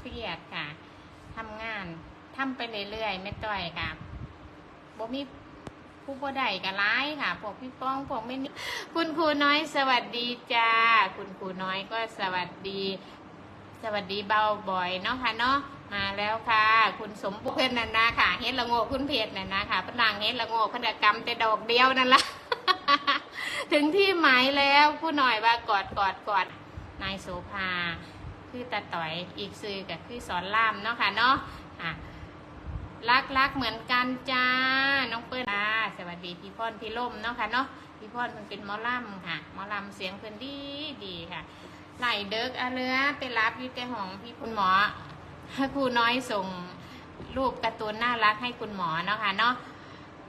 เครียดค่ะทำงานทำไปเรื่อยๆไม่ต้อยค่ะบ่มีผู้บ่ได้ก็ร้ายค่ะพวกพี่ป้องพวกไม่นี่คุณครูน้อยสวัสดีจ้า คุณครูน้อยก็สวัสดี สวัสดีเบาบ่อยเนาะค่ะเนาะมาแล้วค่ะ คุณสมบูรณ์นันนะค่ะเฮ็ดละโงกคุณเพจนันนะค่ะพลังเฮ็ดละโงกพนกรรมแต่ดอกเดียวนั่นละถึงที่หมายแล้วผู้หน่อยว่ากอดกอดกอดนายโสภา คือตาต่อยอีกซื้อกับคือสอนล่ามเนาะค่ะเนาะอะรักรักเหมือนกันจ้า น้องเปิ้ลอ่าสวัสดีพี่พ่อนพี่ล่มเนาะค่ะเนาะพี่พ่อนมันเป็นหมอล่ำค่ะหมอล่ำเสียงเพิ่อนดีดีค่ะไหลเดิกอาเรือไปรับยู่แต่ห้องพี่คุณหมอครูน้อยส่งรูปการ์ตูนน่ารักให้คุณหมอเนาะค่ะเนาะ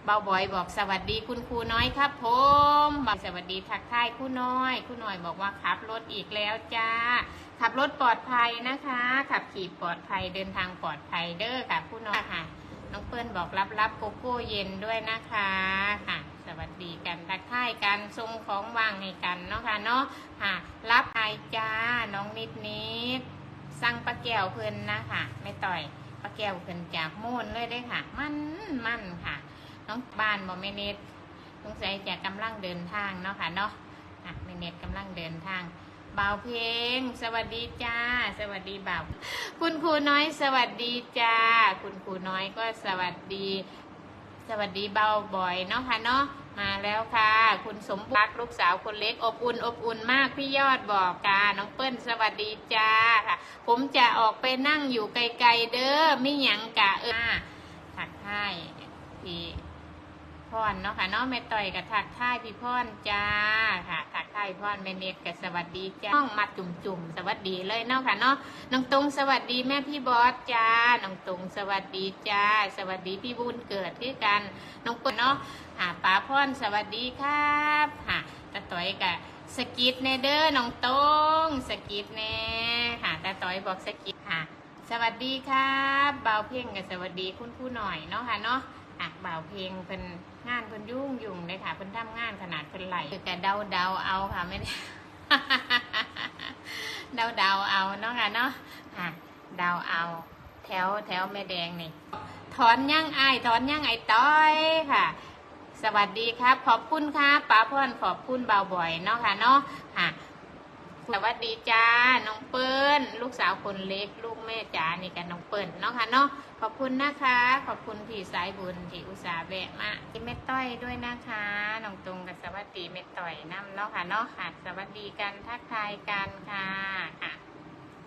เบาบอยบอกสวัสดีคุณครูน้อยครับผมบอกสวัสดีทักทายครูน้อยครูน้อยบอกว่าขับรถอีกแล้วจ้า ขับรถปลอดภัยนะคะ ขับขี่ปลอดภัยเดินทางปลอดภัยเด้อค่ะครูน้อยค่ะ น้องเปิ้ลบอกรับรับโกโก้เย็นด้วยนะคะค่ะ สวัสดีกันทักทายกันส่งของวางให้กันเนาะค่ะเนาะค่ะ รับไอจ้าน้องนิดนิดสั่งปลาแก้วเพิ่นนะค่ะไม่ต่อยปลาแก้วเพิ่นจากโม่นเลยได้ค่ะ มันมันค่ะ น้องบ้านบอกไม่เนตสงสัยจะกำลังเดินทางเนาะค่ะเนาะอะไม่เนตกำลังเดินทางเบาวเพลง สวัสดีจ้า สวัสดีบ่าวคุณครูน้อยสวัสดีจ้า คุณครูน้อยก็สวัสดี สวัสดีเบาบ่อยเนาะค่ะเนาะมาแล้วค่ะ คุณสมบัติลูกสาวคนเล็กอบอุ่นอบอุ่นมากพี่ยอดบอกกาน้องเปิ้ลสวัสดีจ้าค่ะ ผมจะออกไปนั่งอยู่ไกลๆเด้อไม่หยังกะเออถักท้ายพี่ พรเนาะค่ะเนาะแม่ต่อยกับถักท้ายพี่พรจ้าค่ะถักท้ายพรแม่เน็ตกับสวัสดีจ้าห้องมาจุ่มๆสวัสดีเลยเนาะค่ะเนาะน้องตรงสวัสดีแม่พี่บอสจ้าน้องตรงสวัสดีจ้า สวัสดีพี่บุญเกิดที่กันน้องเปิ้ลเนาะหาป้าพรสวัสดีครับค่ะตาต่อยกับสกิดเนเดอร์น้องตรงสกิดแน่ค่ะตาต่อยบอกสกิดค่ะ สวัสดีครับเบาเพ่งกับสวัสดีคุณครูหน่อยเนาะค่ะเนาะ บ่าวเพลงเพิ่นงานเพิ่นยุ่งยุ่งเลยค่ะเพิ่นทำงานขนาดเพิ่นไหลคือแต่เดาเดาเอาค่ะไม่ได้เดาเดาเอาเนาะค่ะเนาะอะเดาเอา แถวแถวแม่แดงนี่ถอนย่างไอถอนย่างไอต้อยค่ะ สวัสดีครับ ขอบคุณครับป้าพรขอบคุณเบาบ่อยเนาะค่ะเนาะค่ะสวัสดีจ้า น้องเปิ้ลลูกสาวคนเล็ก ลูกแม่จ๋านี่กันน้องเปิ้ลเนาะค่ะเนาะ ขอบคุณนะคะ ขอบคุณพี่สายบุญที่อุตส่าห์แวะมาที่แม่ต้อยด้วยนะคะน้องตรงกับสวัสดีแม่ต้อยน้ำเนาะค่ะเนาะค่ะสวัสดีกันทักทายกันค่ะค่ะ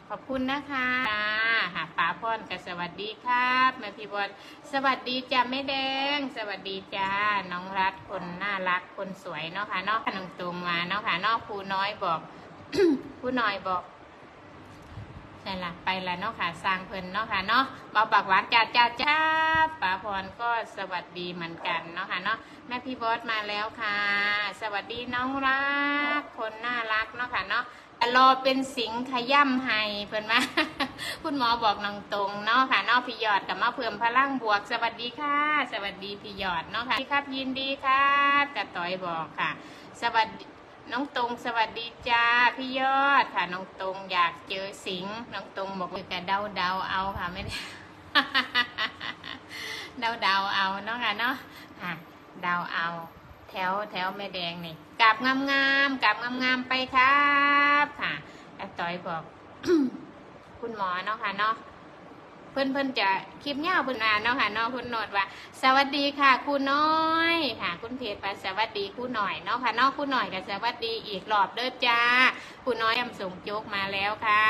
ขอบคุณนะคะค่ะป๋าพรกับสวัสดีครับแม่พี่บอลสวัสดีจ้าแม่แดง สวัสดีจ้าน้องรัฐคนน่ารักคนสวยเนาะค่ะเนาะน้องตรงมาเนาะค่ะเนาะครูน้อยบอกผู้น้อยบอก ใช่ละไปละเนาะค่ะสร้างเพลินเนาะค่ะเนาะเบาปากหวานจ้าจ้าจ้าป๋าพรก็สวัสดีเหมือนกันเนาะค่ะเนาะแม่พี่บอสมาแล้วค่ะ สวัสดีน้องรัก คนน่ารักเนาะค่ะเนาะรอเป็นสิงขย่ำให้เพิ่อนว่าคุณหมอบอกนองตรงเนาะค่ะเนาะพี่ยอดกับมาเพิ่มพลังบวก สวัสดีค่ะ สวัสดีพี่ยอดเนาะค่ะครับยินดีครับกระต่อยบอกค่ะ สวัสดี น้องตรงสวัสดีจ้าพี่ยอดค่ะ น้องตรงอยากเจอสิงน้องตรงบอกว่แต่เดาเดาเอาค่ะไม่ได้เดาเดาเอาเนาะค่ะเนาะค่ะเดาเอา แถวแถวแม่แดงนี่กราบงามงามๆกราบงามงามๆไปครับค่ะอาต้อยบอก คุณหมอเนาะค่ะเนาะ เพื่อนเพื่อนจะคลิปเงาเพื่อนมาเนาะค่ะน้องคุณโนดว่า สวัสดีค่ะคุณน้อยค่ะ คุณเพจว่าสวัสดีคุณหน่อยเนาะค่ะน้องคุณหน่อยกับสวัสดีอีกรอบเด้อจ้าคุณน้อยยำส่งโจ๊กมาแล้วค่ะ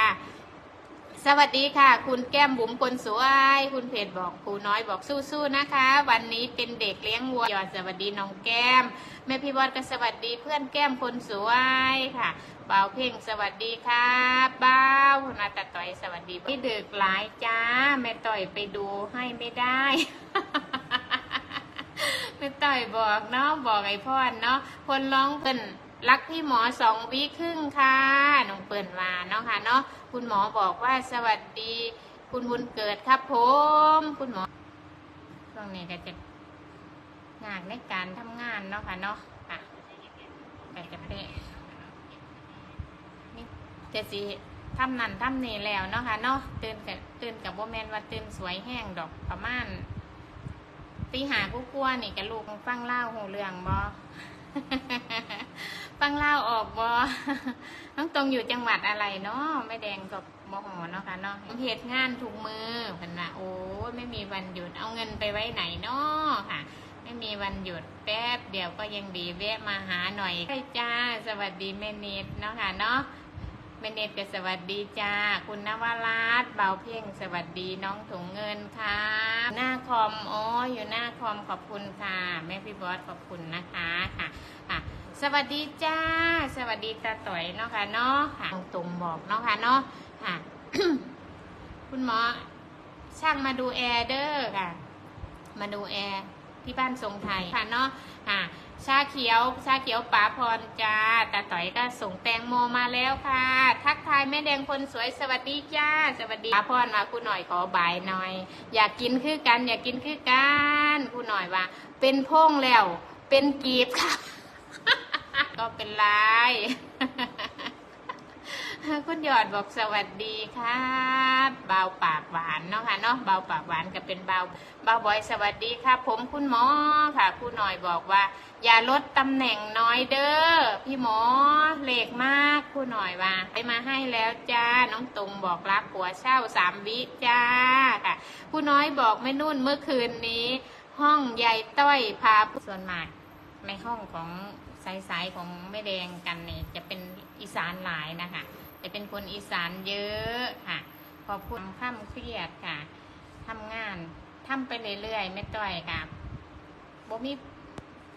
สวัสดีค่ะ คุณแก้มบุ๋มคนสวย คุณเพจบอกครูน้อยบอกสู้ๆนะคะ วันนี้เป็นเด็กเลี้ยงวัวยอดสวัสดีน้องแก้ม แม่พี่บอดก็สวัสดีเพื่อนแก้มคนสวยค่ะเบ่าเพ่งสวัสดีครับบ้าวนาตาต่อยสวัสดีพี่ดึกหลายจ้าแม่ต่อยไปดูให้ไม่ได้แม่ต่อยบอกเนาะบอกไอ้พ่อเนาะคนร้องเพิ่น รักพี่หมอสองวีครึ่งค่ะน้องเปิ่นมาเนาะค่ะเนาะคุณหมอบอกว่าสวัสดี คุณบุญเกิดครับผม คุณหมอช่วงนี้ก็จะงานในการทำงานเนาะค่ะเนาะค่ะแต่จะเป็นนี่จะสิทำนั่นทำนี่แล้วเนาะค่ะเนาะตื่นกับตื่นกับโบแมนว่าตื่นสวยแห้งดอกประมาณตีหากูกลัวนี่กับลูกฟังเล่าหูเรื่องบอ ฟังเล่าออกบอน้องตรงอยู่จังหวัดอะไรเนาะไม่แดงกับบหอเนาะค่ะเนาะเหตุงานถูกมือพันว่าโอ้ไม่มีวันหยุดเอาเงินไปไว้ไหนเนาะค่ะ ไม่มีวันหยุดแป๊บเดี๋ยวก็ยังดีแวะมาหาหน่อยใช่จ้า สวัสดีแม่เนตเนาะค่ะเนาะแม่เนตก็สวัสดีจ้า คุณนวราชเบาเพ่งสวัสดีน้องถุงเงินค่ะ หน้าคอมอ๋ออยู่หน้าคอมขอบคุณค่ะ แม่พี่บอสขอบคุณนะคะค่ะ สวัสดีจ้า สวัสดีตาต่อยเนาะค่ะเนาะค่ะตุ่มบอกเนาะค่ะเนาะค่ะคุณหมอช่างมาดูแอร์เด้อค่ะ มาดูแอร์ที่บ้านทรงไทยค่ะเนาะค่ะชาเขียวชาเขียวป๋าพรจ้าตาต่อยก็ส่งแตงโมมาแล้วค่ะ ทักทายแม่แดงคนสวยสวัสดีจ้า สวัสดีป๋าพรมาคุณหน่อยขอบายหน่อย อยากกินคือกัน อยากกินคือกันคุณหน่อยว่า เป็นพงแล้ว เป็นกีบค่ะ ก็เป็นไรคุณยอดบอกสวัสดีครับเบาปากหวานเนาะค่ะเนาะเบาปากหวานก็เป็นเบาเบาบอยสวัสดีครับ ผมคุณหมอค่ะคุณหน่อยบอกว่า อย่าลดตำแหน่งน้อยเด้อพี่หมอเหล็กมากคุณหน่อยว่าไปมาให้แล้วจ้าน้องตุงบอกรับหัวเช่าสามวิจ้าค่ะผู้น้อยบอกไม่นุ่นเมื่อคืนนี้ ห้องใหญ่ต้อยพาผู้ส่วนมากในห้องของ สายๆของแม่แดงกันเนี่ยจะเป็นอีสานหลายนะคะจะเป็นคนอีสานเยอะค่ะพอพูดข้ามเครียดค่ะทำงานทำไปเรื่อยๆไม่ต่อยค่ะบ่มี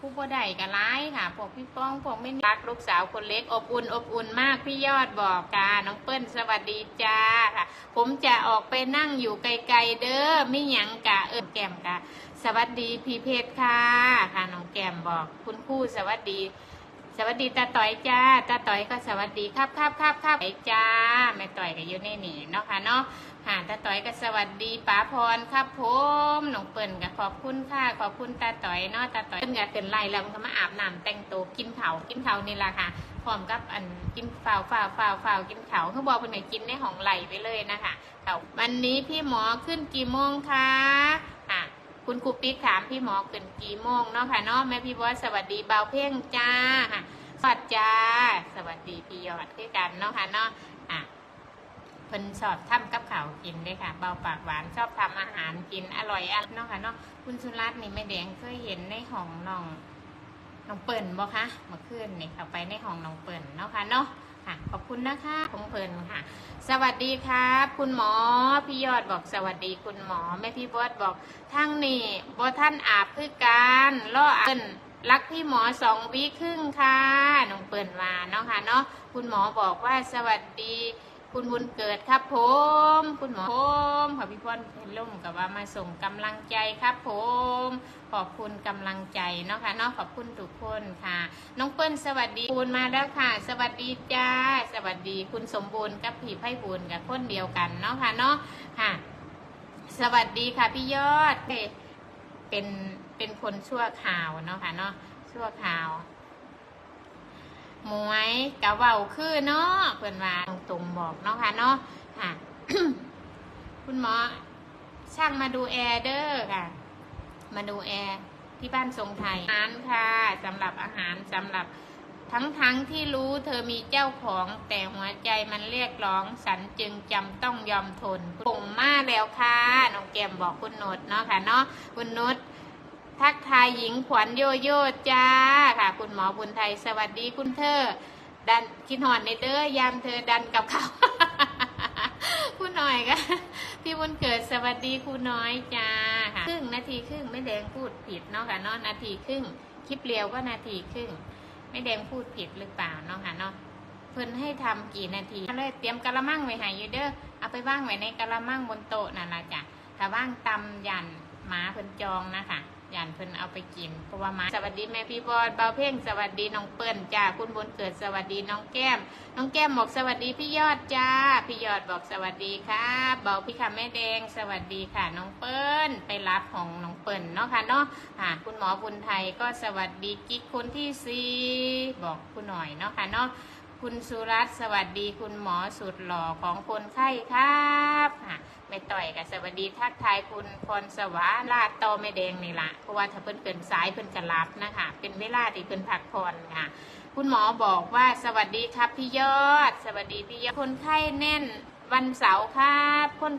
ผู้บ่ได้กับร้ายค่ะพวกพี่ป้องพวกไม่รักลูกสาวคนเล็กอบอุ่นอบอุ่นมากพี่ยอดบอกกาน้องเปิ้ลสวัสดีจ้าค่ะ ผมจะออกไปนั่งอยู่ไกลๆเด้อไม่หยังกะเอิญแก้มกะสวัสดีพี่เพชรค่ะค่ะน้องแก้มบอกคุณครู่สวัสดี สวัสดีตาต่อยจ้าตาต่อยก็สวัสดีครับครับครับครับไอจ้าแม่ต่อยก็อยู่ในนี่เนาะค่ะเนาะค่ะตาต่อยก็สวัสดีป๋าพรครับผมน้องเปิ้ลก็ขอบคุณค่ะขอบคุณตาต่อยเนาะตาต่อยเปิ้ลก็เตือนไล่แล้วมันก็มาอาบน้ำแต่งตัวกินเขากินเขานี่แหละค่ะพร้อมกับอันกินฝ่าวฝ่าวฝ่าวฝ่าวกินเขาเขาบอกเป็นไหนกินในห้องไหลไปเลยนะคะวันนี้พี่หมอขึ้นกี่โมงคะ คุณครูปิ๊กถามพี่หมอขึ้นกี่โมงเนาะค่ะเนาะแม่พี่บอสสวัสดีเบาเพ่งจ้าค่ะสวัสดีจ้าสวัสดีพี่ยอดคือกันเนาะค่ะเนาะอะเพิ่นชอบทำกับข้าวกินเลยค่ะ เบาปากหวานชอบทำอาหารกินอร่อยอะเนาะค่ะเนาะคุณสุรัตน์นี่แม่แดงเคยเห็นในห้องน้องน้องเปิ่นบ่คะเมื่อคืนนี่เข้าไปในห้องน้องเปิ่นเนาะค่ะเนาะ ค่ะ ขอบคุณนะคะของเปิ่นค่ะ สวัสดีครับ คุณหมอพี่ยอดบอกสวัสดีคุณหมอแม่พี่บอสบอกทั้งนี่บอท่านอาบคือการล่ออาบเปิ้นรักพี่หมอสองวิครึ่งค่ะน้องเปิ่นมาเนาะค่ะเนาะคุณหมอบอกว่าสวัสดี คุณบุญเกิดครับผม คุณหมอผมขอพี่พรเพนลุ่มกับว่ามาส่งกำลังใจครับผม ขอบคุณกำลังใจเนาะค่ะเนาะขอบคุณทุกคนค่ะ น้องเปิ้ลสวัสดีบูนมาแล้วค่ะ สวัสดีจ้า สวัสดีคุณสมบูรณ์กับผีไพ่บูนกับคนเดียวกันเนาะค่ะเนาะค่ะ สวัสดีค่ะพี่ยอดเป็นเป็นคนชั่วข่าวเนาะค่ะเนาะชั่วข่าว มวยกะเว้าคือเนาะเพื่อนว่าตรงๆบอกเนาะค่ะเนาะค่ะคุณหมอช่างมาดูแอร์เด้อค่ะ มาดูแอร์ที่บ้านทรงไทยอาหารค่ะสำหรับอาหารสำหรับทั้งทั้งๆที่รู้เธอมีเจ้าของแต่หัวใจมันเรียกร้องฉันจึงจำต้องยอมทนส่งมาแล้วค่ะน้องแก้มบอกคุณนุชเนาะค่ะเนาะคุณนุช ทักทายหญิงขวัญโยโย่จ้าค่ะ คุณหมอบุญไทย สวัสดีคุณเธอ ดันคิดหอนในเด้อยามเธอดันกับเขาคุณหน่อยก็พี่บุญเกิดสวัสดีครูน้อยจ้าค่ะครึ่งนาทีครึ่งไม่แดงพูดผิดเนาะค่ะเนาะนาทีครึ่งคลิปเรียวก็นาทีครึ่งไม่แดงพูดผิดหรือเปล่าเนาะค่ะเนาะเพิ่นให้ทำกี่นาทีเลยเตรียมกะละมังไว้ให้อยู่เด้อเอาไปว่างไว้ในกะละมังบนโต๊ะนั่นละจ้ะถ้าว่างตำยันหมาเพิ่นจองนะคะ ยันเพิ่นเอาไปกินเพราะว่ามาสวัสดีแม่พี่บอดเบาเพ่งสวัสดีน้องเปิ้ลจ้าคุณบุญเกิดสวัสดีน้องแก้ม น้องแก้มบอกสวัสดีพี่ยอดจ้าพี่ยอดบอกสวัสดีครับเบาพี่ค่ะแม่แดงสวัสดีค่ะน้องเปิ้ลไปรับของน้องเปิ้ลเนาะค่ะเนาะค่ะคุณหมอบุญไทยก็สวัสดีกิ๊กคนที่สี่บอกคุณหน่อยเนาะค่ะเนาะ คุณสุรัตน์สวัสดีคุณหมอสุดหล่อของคนไข้ครับค่ะแม่ต่อยกับสวัสดีทักทายคุณพรสวาลาดโตอแม่แดงนี่ละเพราะว่าถ้าเพิ่นเกินสายเพิ่นจะรับนะคะ เป็นเวลาที่เพิ่นพักผ่อนค่ะ คุณหมอบอกว่าสวัสดีครับพี่ยอด สวัสดีพี่ยอดคนไข้แน่นวันเสาร์ครับคน